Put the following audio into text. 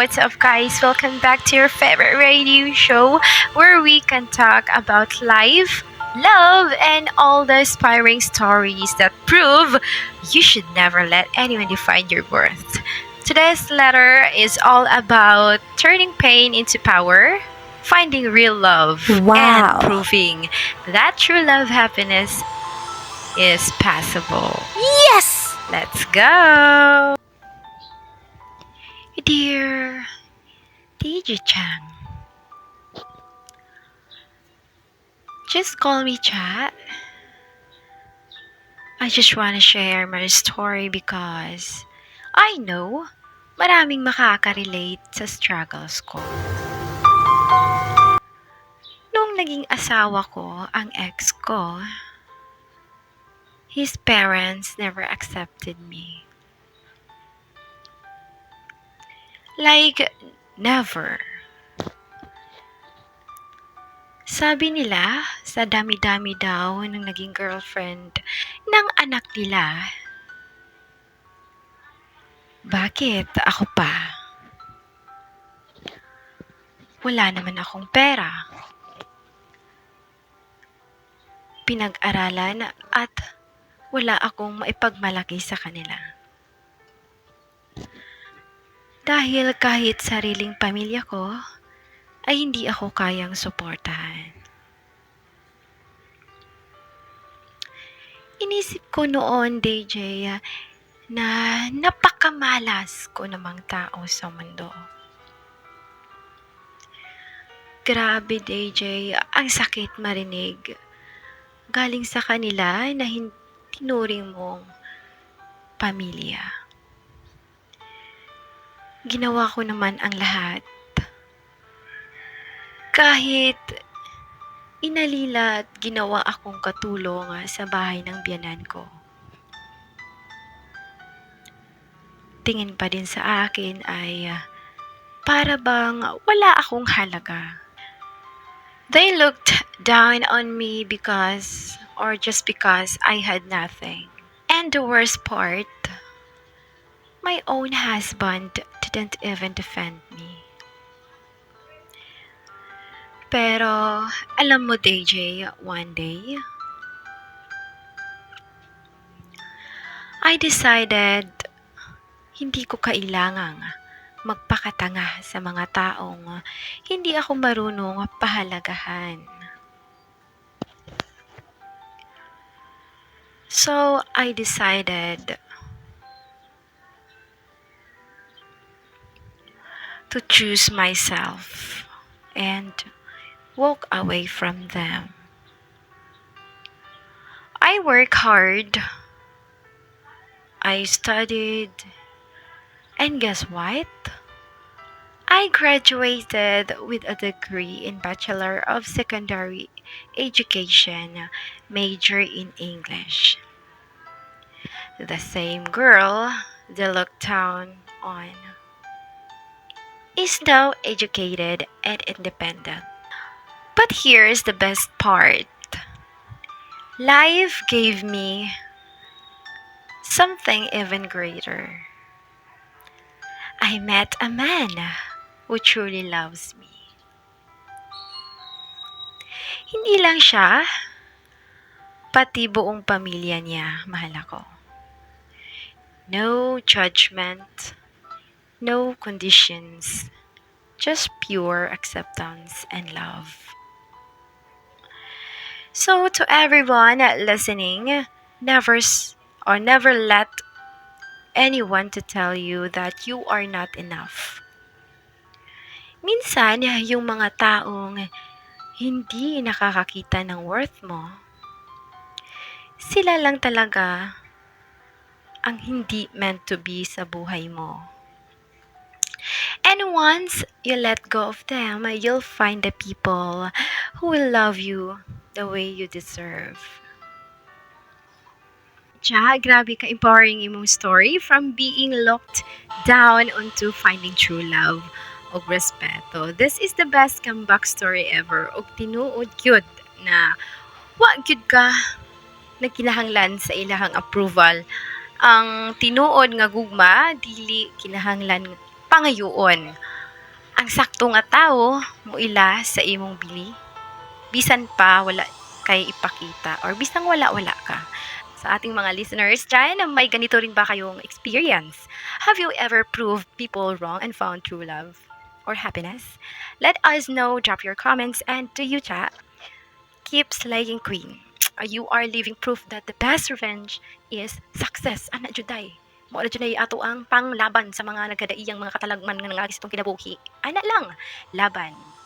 what's up, guys? Welcome back to your favorite radio show where we can talk about life, love, and all the inspiring stories that prove you should never let anyone define your worth. Today's letter is all about turning pain into power, finding real love, Wow. and proving that true love happiness is possible. Yes! Let's go! Dear DJ Chang, just call me Chat. I just want to share my story because I know maraming makaka-relate sa struggles ko. Nung naging asawa ko ang ex ko, his parents never accepted me. Like, never. Sabi nila, sa dami-dami daw ng naging girlfriend ng anak nila. Bakit ako pa? Wala naman akong pera. Pinag-aralan at wala akong maipagmalaki sa kanila. Dahil kahit sariling pamilya ko, ay hindi ako kayang suportahan. Inisip ko noon, DJ, na napakamalas ko namang tao sa mundo. Grabe, DJ, ang sakit marinig. Galing sa kanila na tinuring mong pamilya. Ginawa ko naman ang lahat. Kahit inalila at ginawa akong katulong ah, sa bahay ng biyanan ko. Tingin pa din sa akin ay ah, para bang wala akong halaga. They looked down on me because or just because I had nothing. And the worst part, my own husband didn't even defend me. Pero, alam mo, DJ, one day, I decided hindi ko kailangang magpakatanga sa mga taong hindi ako marunong pahalagahan. So, I decided to choose myself and walk away from them. I work hard. I studied. And guess what? I graduated with a degree in Bachelor of Secondary Education, major in English. The same girl they looked down on is now educated and independent. But here's the best part life gave me something even greater. I met a man who truly loves me. Hindi lang siya, pati buong pamilya niya mahal ako. No judgment, no conditions, just pure acceptance and love. So to everyone listening, never or never let anyone to tell you that you are not enough. Minsan, yung mga taong hindi nakakakita ng worth mo, sila lang talaga ang hindi meant to be sa buhay mo. And once you let go of them, you'll find the people who will love you the way you deserve. Cha, grabe ka empowering imong story from being locked down onto finding true love o respeto. This is the best comeback story ever og tinuod gyud na wa gyud ka nagkinahanglan sa ilahang approval. Ang tinuod nga gugma dili kinahanglan pangayoon. ang sakto nga tao muila sa imong bili. Bisan pa wala kay ipakita or bisan wala wala ka. Sa ating mga listeners dyan may ganito rin ba kayong experience? Have you ever proved people wrong and found true love or happiness? Let us know. Drop your comments and to you chat? Keep slaying queen. You are living proof that the best revenge is success ana juday mo na juday ato ang panglaban sa mga nagkadaiyang mga katalagman nga nangagis itong kinabuhi. Ana lang laban